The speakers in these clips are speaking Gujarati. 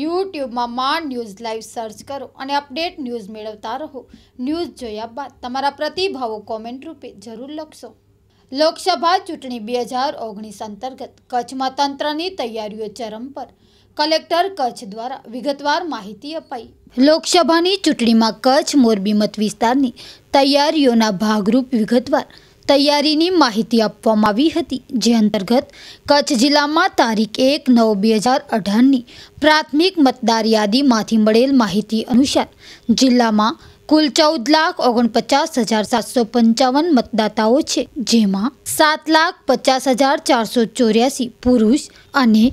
યુટ્યુબમાં માં ન્યૂઝ લાઈવ સર્ચ કરો અને અપડેટ ન્યૂઝ મેળવતા રહો. ન્યૂઝ જોયા બાદ તમારા પ્રતિભાવો કોમેન્ટ રૂપે જરૂર લખશો. લોકસભા ચૂંટણી બે હજાર ઓગણીસ અંતર્ગત કચ્છમાં તંત્રની તૈયારીઓ ચરમ પર. કલેક્ટર કચ્છ દ્વારા વિગતવાર માહિતી અપાઈ. લોકસભાની ચૂંટણીમાં કચ્છ મોરબી મત વિસ્તારની તૈયારીઓના ભાગરૂપ વિગતવાર તૈયારીની માહિતી આપવામાં આવી હતી, જે અંતર્ગત કચ્છ જિલ્લામાં તારીખ એક નવ બે હજાર અઢારની પ્રાથમિક મતદાર યાદીમાંથી મળેલ માહિતી અનુસાર જિલ્લામાં કુલ ચૌદ લાખ ઓગણપચાસ હજાર સાતસો પંચાવન મતદાતાઓ છે, જેમાં સાત લાખ પચાસ હજાર ચારસો ચોર્યાસી પુરુષ અને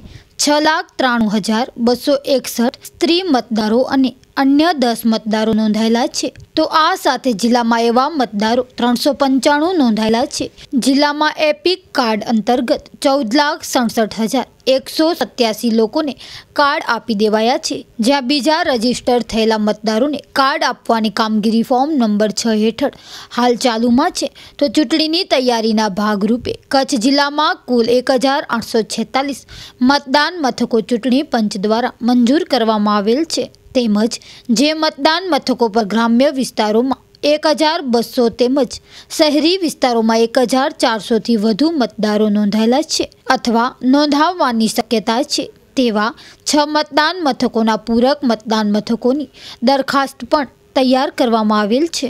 છ લાખ ત્રાણું હજાર બસો એકસઠ સ્ત્રી મતદારો અને અન્ય દસ મતદારો નોંધાયેલા છે. તો આ સાથે જિલ્લામાં એવા મતદારો ત્રણસો પંચાણું નોંધાયેલા છે. જિલ્લામાં એપિક કાર્ડ અંતર્ગત ચૌદ લાખ સડસઠ હજાર એકસો સત્યાસી લોકોને કાર્ડ આપી દેવાયા છે, જ્યાં બીજા રજિસ્ટર થયેલા મતદારોને કાર્ડ આપવાની કામગીરી ફોર્મ નંબર છ હેઠળ હાલ ચાલુમાં છે. તો ચૂંટણીની તૈયારીના ભાગરૂપે કચ્છ જિલ્લામાં કુલ એક હજાર આઠસો છેતાલીસ મતદાન મથકો ચૂંટણી પંચ દ્વારા મંજૂર કરવામાં આવેલ છે. તેમજ જે મતદાન મથકો પર ગ્રામ્ય વિસ્તારોમાં એક હજાર બસો તેમજ શહેરી વિસ્તારોમાં એક હજાર ચારસોથી વધુ મતદારો નોંધાયેલા છે અથવા નોંધાવવાની શક્યતા છે તેવા છ મતદાન મથકોના પૂરક મતદાન મથકોની દરખાસ્ત પણ તૈયાર કરવામાં આવેલ છે.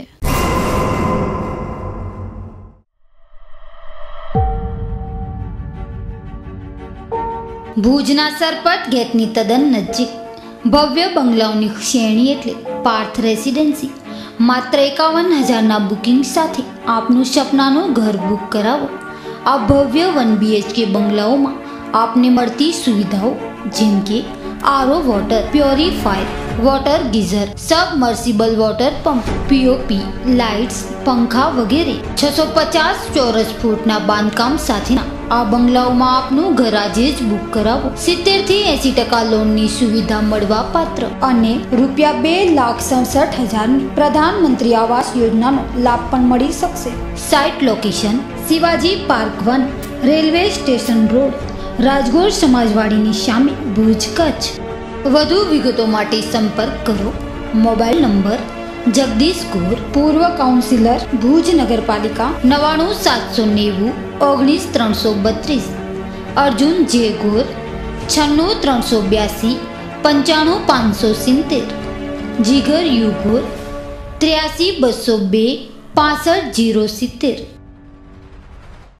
ભુજના સરપટ ગેટની તદ્દન નજીક ભવ્ય બંગલાઓની શ્રેણી એટલે પાર્થ રેસિડેન્સી. માત્ર એકાવન હજારના બુકિંગ સાથે આપનું સપનાનું ઘર બુક કરાવો. આ ભવ્ય વન બીએચકે બંગલાઓમાં આપને મળતી સુવિધાઓ જેમ કે RO water purifier, water geyser, submersible water pump POP lights, પંખા વગેરે છસો પચાસ ચોરસ ફૂટના બાંધકામ સાથેના આ બંગલાઓમાં આપનું ઘર આજે જ બુક કરાવો. સિત્તેરથી એસી ટકા લોનની સુવિધા મળવા પાત્ર. અને રૂપિયા બે લાખ સડસઠ હજારની પ્રધાનમંત્રી આવાસ યોજનાનો લાભ પણ મળી શકશે. Site location, Shivaji park one, railway station road, Rajgor સમાજવાડીની સામે ભુજ કચ્છ. વધુ વિગતો માટે સંપર્ક કરો. મોબાઈલ નંબર જગદીશ ગોર પૂર્વ કાઉન્સિલર ભુજ નગરપાલિકા, નવાણું સાતસો નેવું, ઓગણીસ ત્રણસો બત્રીસ. અર્જુન જે ગોર, છન્નું ત્રણસો બ્યાસી, પંચાણું પાંચસો સિત્તેર. જીગર યુ ગોર, ત્ર્યાસી બસો બે, પાસઠ જીરો સિત્તેર.